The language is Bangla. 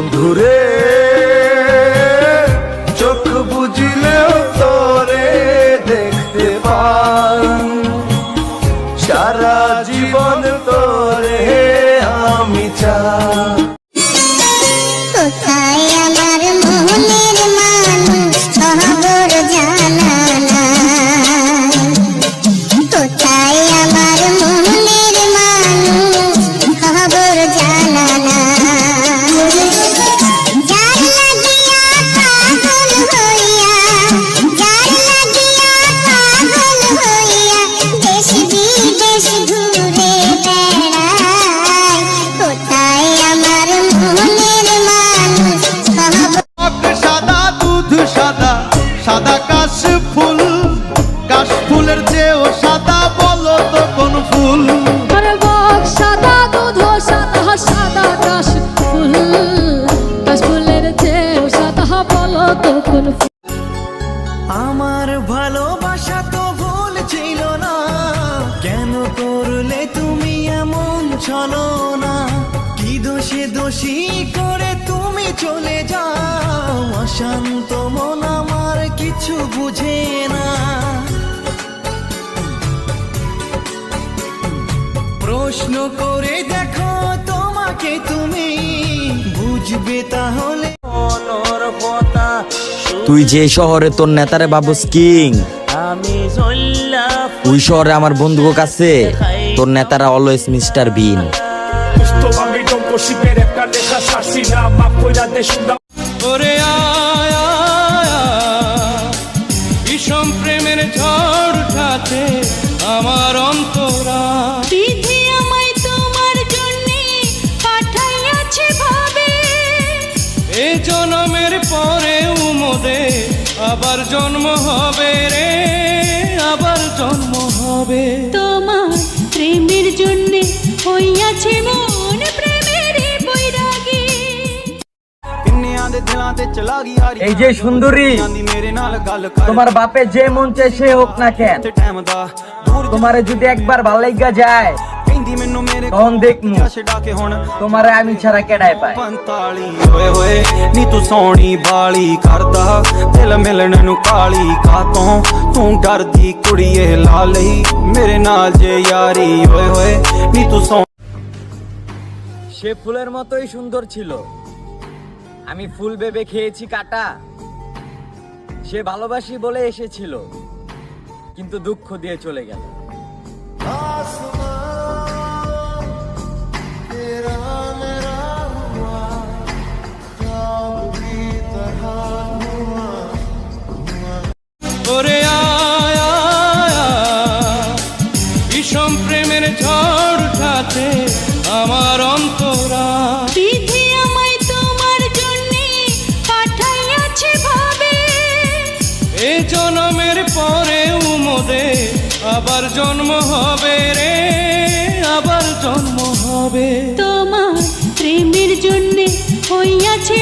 বন্ধুরে চোখ বুঝলেও তরে দেখতে পান। সারা জীবন তোরে আমি চাই। সাদা কাশ ফুল কাশ ফুলের চেয়েও সাদা বলো তো কোন ফুল? সাদা দুধ সাদা সাদা কাশ ফুল কাশ ফুলের চেয়েও সাদা বলো তো কোন ফুল? আমার ভালোবাসা তো ভুল ছিল না। কেন করলে তুমি এমন চলো না? কি দোষে দোষী করে তুমি চলে যাও? অশান্ত মন কিছু বুঝে না। প্রশ্ন করে দেখো তোমাকে তুমি বুঝবে তাহলে তুই যে শহরে তোর নেতারে বাবুস কিং আমি ওই শহরে আমার বন্ধু কাছে তোর নেতারা always mister Bean Justo a প্রেমের ঝড় উঠাতে আমার অন্তরা। বিধি আমায় তোমার জন্যে পাঠাইয়াছে ভাবে। এ জনমের পরে উমদে আবার জন্ম হবে রে আবার জন্ম হবে। তোমার প্রেমের এই যে সুন্দরী ਜਾਂਦੀ ਮੇਰੇ ਨਾਲ ਗੱਲ ਕਰ তোমার বাপে যে মন চায় সে হোক না কেন ਤੇ ਟਾਈਮ ਦਾ ਦੂਰ তোমারে যদি একবার ভাল লাগা যায় ਕਹਿੰਦੀ ਮੈਨੂੰ ਮੇਰੇ তখন দেখমু ਜਾ ਛਡਾ ਕੇ ਹੁਣ তোমারে আমি ছাড়া কেডায় পায় 45 ਓਏ ਹੋਏ ਨੀ ਤੂੰ ਸੋਹਣੀ ਬਾਲੀ ਕਰਦਾ ਦਿਲ ਮਿਲਣ ਨੂੰ ਕਾਲੀ ਕਾਤੋਂ ਤੂੰ ਡਰਦੀ ਕੁੜੀਏ ਲਾ ਲਈ ਮੇਰੇ ਨਾਲ ਜੇ ਯਾਰੀ ਓਏ ਹੋਏ ਨੀ ਤੂੰ ਸੋਹਣੀ সে ফুলের মতোই সুন্দর ছিল আমি ফুল ভেবে খেয়েছি কাটা। সে ভালোবাসি বলে এসেছিল কিন্তু দুঃখ দিয়ে চলে গেল। আয়, বিষম প্রেমের ঝড় উঠাতে আমার অন্তরা জনমের পরে উমদে আবার জন্ম হবে রে আবার জন্ম হবে। তোমার প্রেমের জন্যে হইয়াছে